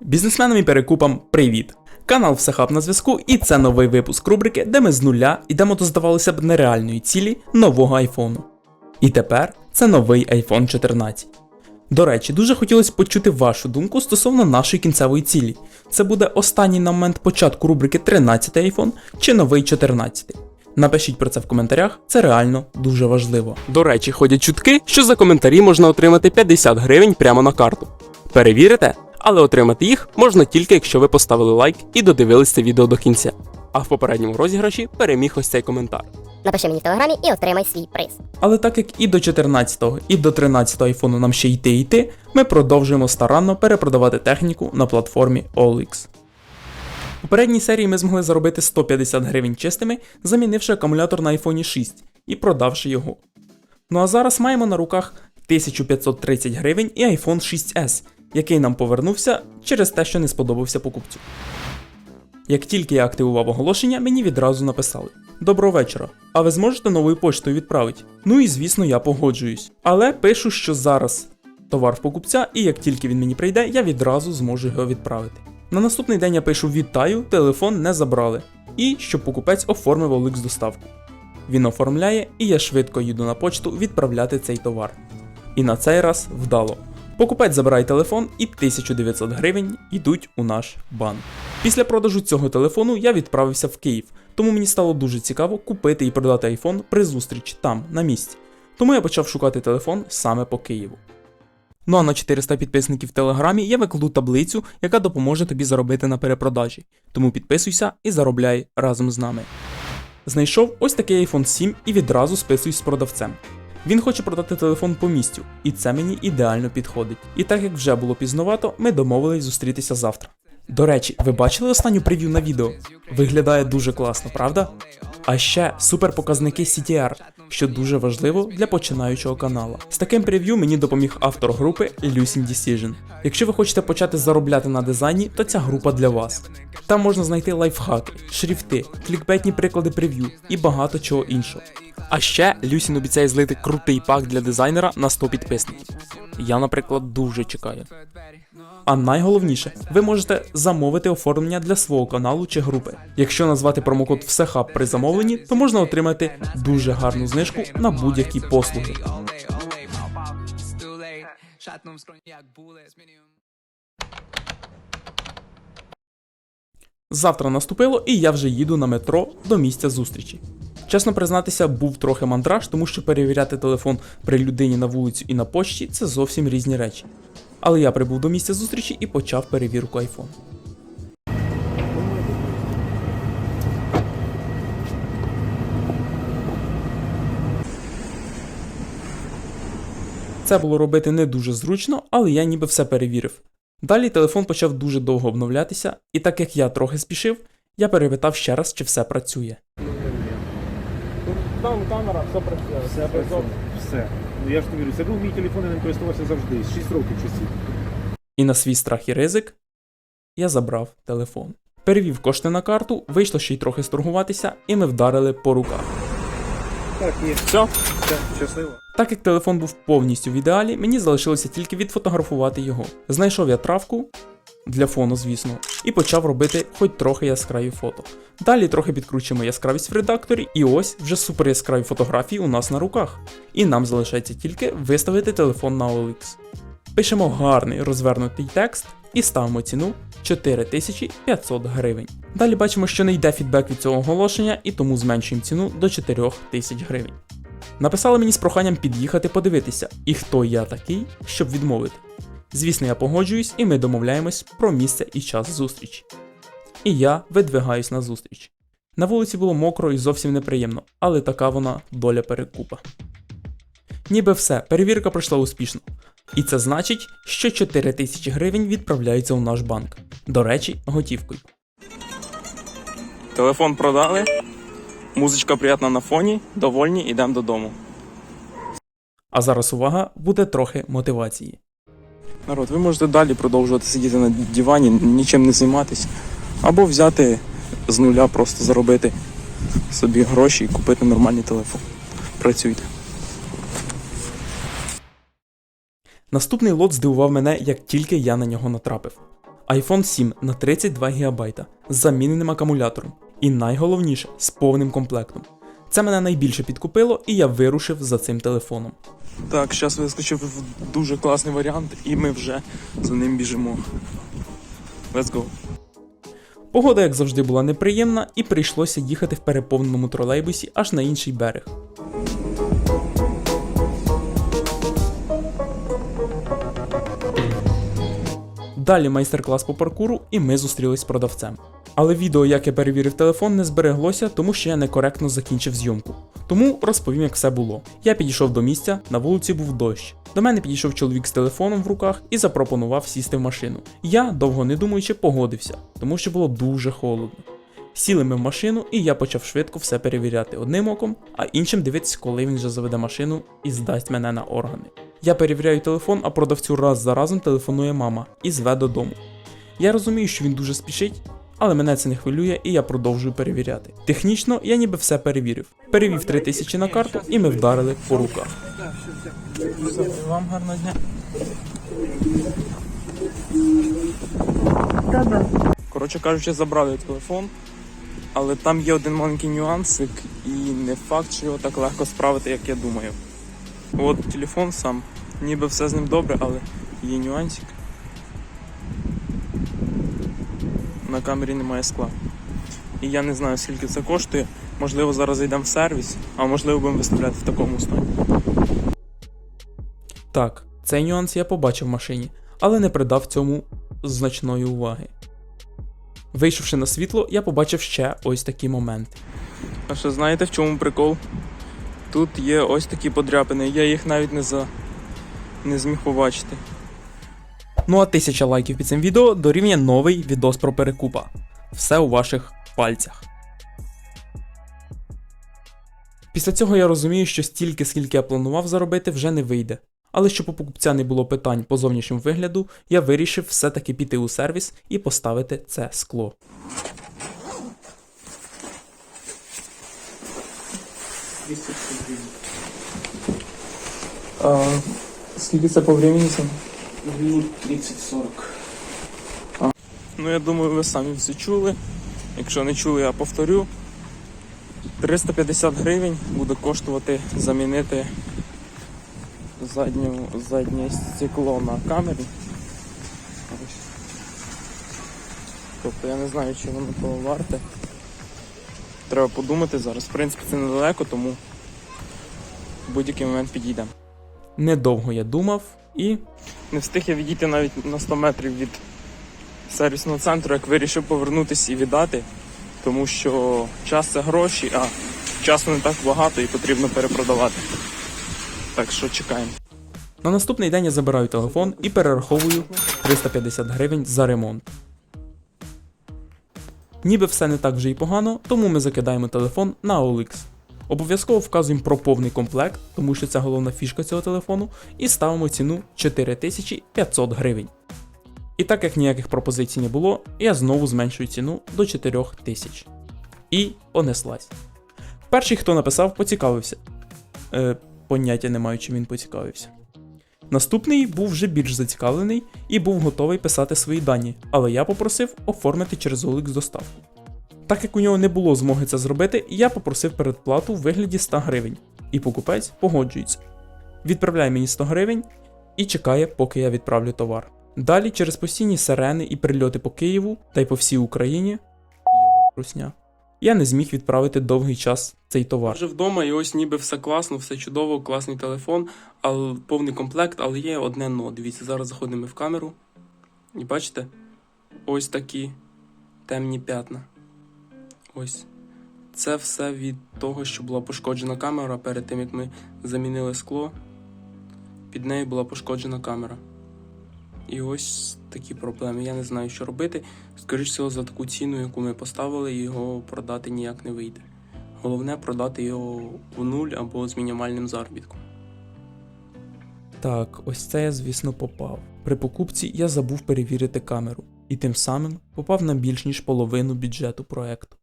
Бізнесменам і перекупам привіт! Канал Всехаб на зв'язку, і це новий випуск рубрики, де ми з нуля йдемо до, здавалося б, нереальної цілі нового айфону. І тепер це новий iPhone 14. До речі, дуже хотілося почути вашу думку стосовно нашої кінцевої цілі. Це буде останній на момент початку рубрики 13 iPhone чи новий 14. Напишіть про це в коментарях, це реально дуже важливо. До речі, ходять чутки, що за коментарі можна отримати 50 гривень прямо на карту. Перевірите? Але отримати їх можна тільки якщо ви поставили лайк і додивились це відео до кінця. А в попередньому розіграші переміг ось цей коментар. Напиши мені в телеграмі і отримай свій приз. Але так як і до 14-го, і до 13-го айфону нам ще йти і йти, ми продовжуємо старанно перепродавати техніку на платформі OLX. У попередній серії ми змогли заробити 150 гривень чистими, замінивши акумулятор на iPhone 6 і продавши його. Ну а зараз маємо на руках 1530 гривень і iPhone 6s, який нам повернувся через те, що не сподобався покупцю. Як тільки я активував оголошення, мені відразу написали: Доброго вечора. А ви зможете новою поштою відправити? Ну і звісно, я погоджуюсь. Але пишу, що зараз товар в покупця, і як тільки він мені прийде, я відразу зможу його відправити. На наступний день я пишу вітаю, телефон не забрали. І щоб покупець оформив OLX доставку. Він оформляє, і я швидко їду на почту відправляти цей товар. І на цей раз вдало. Покупець забирає телефон і 1900 гривень йдуть у наш банк. Після продажу цього телефону я відправився в Київ, тому мені стало дуже цікаво купити і продати iPhone при зустрічі там, на місці. Тому я почав шукати телефон саме по Києву. Ну а на 400 підписників в Телеграмі я викладу таблицю, яка допоможе тобі заробити на перепродажі. Тому підписуйся і заробляй разом з нами. Знайшов ось такий iPhone 7 і відразу списуюсь з продавцем. Він хоче продати телефон по місцю, і це мені ідеально підходить. І так як вже було пізновато, ми домовились зустрітися завтра. До речі, ви бачили останню прев'ю на відео? Виглядає дуже класно, правда? А ще супер показники CTR, що дуже важливо для починаючого канала. З таким прев'ю мені допоміг автор групи Lucid Decision. Якщо ви хочете почати заробляти на дизайні, то ця група для вас. Там можна знайти лайфхаки, шрифти, клікбетні приклади прев'ю і багато чого іншого. А ще Люсін обіцяє злити крутий пак для дизайнера на 100 підписників. Я, наприклад, дуже чекаю. А найголовніше, ви можете замовити оформлення для свого каналу чи групи. Якщо назвати промокод ВСЕХАБ при замовленні, то можна отримати дуже гарну знижку на будь-які послуги. Завтра наступило, і я вже їду на метро до місця зустрічі. Чесно признатися, був трохи мандраж, тому що перевіряти телефон при людині на вулицю і на почті це зовсім різні речі. Але я прибув до місця зустрічі і почав перевірку iPhone. Це було робити не дуже зручно, але я ніби все перевірив. Далі телефон почав дуже довго обновлятися, і так як я трохи спішив, я перепитав ще раз, чи все працює. Там камера, все працює. Все працює. Все. Ну я ж тобі говорю, це був мій телефон, я ним користувався завжди, з 6 років часів. І на свій страх і ризик я забрав телефон. Перевів кошти на карту, вийшло ще й трохи сторгуватися, і ми вдарили по руках. Так, є. Все. Все, щасливо. Так як телефон був повністю в ідеалі, мені залишилося тільки відфотографувати його. Знайшов я травку для фону, звісно, і почав робити хоч трохи яскраві фото. Далі трохи підкручуємо яскравість в редакторі, і ось вже супер яскраві фотографії у нас на руках. І нам залишається тільки виставити телефон на OLX. Пишемо гарний розвернутий текст і ставимо ціну 4500 гривень. Далі бачимо, що не йде фідбек від цього оголошення, і тому зменшуємо ціну до 4000 гривень. Написали мені з проханням під'їхати подивитися, і хто я такий, щоб відмовити. Звісно, я погоджуюсь, і ми домовляємось про місце і час зустрічі. І я видвигаюсь на зустріч. На вулиці було мокро і зовсім неприємно, але така вона доля перекупа. Ніби все, перевірка пройшла успішно. І це значить, що 4 тисячі гривень відправляються у наш банк. До речі, готівкою. Телефон продали. Музичка приятна на фоні, довольні, йдемо додому. А зараз увага, буде трохи мотивації. Народ, ви можете далі продовжувати сидіти на дивані, нічим не займатися. Або взяти з нуля, просто заробити собі гроші і купити нормальний телефон. Працюйте. Наступний лот здивував мене, як тільки я на нього натрапив. iPhone 7 на 32 ГБ з заміненим акумулятором. І найголовніше з повним комплектом. Це мене найбільше підкупило, і я вирушив за цим телефоном. Так, зараз вискочив дуже класний варіант, і ми вже за ним біжимо. Let's go. Погода, як завжди, була неприємна, і прийшлося їхати в переповненому тролейбусі аж на інший берег. Далі майстер-клас по паркуру, і ми зустрілись з продавцем. Але відео, як я перевірив телефон, не збереглося, тому що я некоректно закінчив зйомку. Тому розповім, як все було. Я підійшов до місця, на вулиці був дощ. До мене підійшов чоловік з телефоном в руках і запропонував сісти в машину. Я, довго не думаючи, погодився, тому що було дуже холодно. Сіли ми в машину, і я почав швидко все перевіряти одним оком, а іншим дивитися, коли він вже заведе машину і здасть мене на органи. Я перевіряю телефон, а продавцю раз за разом телефонує мама і зве додому. Я розумію, що він дуже спішить, але мене це не хвилює, і я продовжую перевіряти. Технічно я ніби все перевірив. Перевів 3000 на карту, і ми вдарили по руках. Вам гарного дня. Коротше кажучи, забрали телефон, але там є один маленький нюансик, і не факт, що його так легко справити, як я думаю. От телефон сам, ніби все з ним добре, але є нюансик. На камері немає скла. І я не знаю, скільки це коштує. Можливо, зараз зайдемо в сервіс, а можливо будемо виставляти в такому стані. Так, цей нюанс я побачив в машині, але не придав цьому значної уваги. Вийшовши на світло, я побачив ще ось такі моменти. А що знаєте в чому прикол? Тут є ось такі подряпини, я їх навіть не за не зміг побачити. Ну а тисяча лайків під цим відео дорівнює новий відос про перекупа. Все у ваших пальцях. Після цього я розумію, що стільки, скільки я планував заробити, вже не вийде. Але щоб у покупця не було питань по зовнішньому вигляду, я вирішив все-таки піти у сервіс і поставити це скло. А, скільки це по времени? Минут 30-40. Ну я думаю, ви самі все чули. Якщо не чули, я повторю. 350 гривень буде коштувати замінити задню, заднє стекло на камері. Тобто я не знаю, чи воно того варте. Треба подумати зараз. В принципі, це недалеко, тому в будь-який момент підійдемо. Недовго я думав і Не встиг я відійти навіть на 100 метрів від сервісного центру, як вирішив повернутися і віддати, тому що час це гроші, а часу не так багато і потрібно перепродавати. Так що чекаємо. на наступний день я забираю телефон і перераховую 350 гривень за ремонт. Ніби все не так вже й погано, тому ми закидаємо телефон на OLX. Обов'язково вказуємо про повний комплект, тому що це головна фішка цього телефону, і ставимо ціну 4500 гривень. І так як ніяких пропозицій не було, я знову зменшую ціну до 4000. І понеслась. Перший, хто написав, поцікавився. Е, поняття не маю, чим він поцікавився. Наступний був вже більш зацікавлений і був готовий писати свої дані, але я попросив оформити через OLX доставку. Так як у нього не було змоги це зробити, я попросив передплату в вигляді 100 гривень, і покупець погоджується. Відправляє мені 100 гривень і чекає, поки я відправлю товар. Далі через постійні сирени і прильоти по Києву та й по всій Україні русня, я не зміг відправити довгий час цей товар. Вже вдома і ось ніби все класно, все чудово, класний телефон, але повний комплект, але є одне но. Дивіться, зараз заходимо в камеру. І бачите? Ось такі темні п'ятна. Ось. Це все від того, що була пошкоджена камера перед тим, як ми замінили скло. Під нею була пошкоджена камера. І ось такі проблеми. Я не знаю, що робити. Скоріше всього, за таку ціну, яку ми поставили, його продати ніяк не вийде. Головне продати його у нуль або з мінімальним заробітком. Так, ось це я, звісно, попав. При покупці я забув перевірити камеру, і тим самим попав на більш ніж половину бюджету проекту.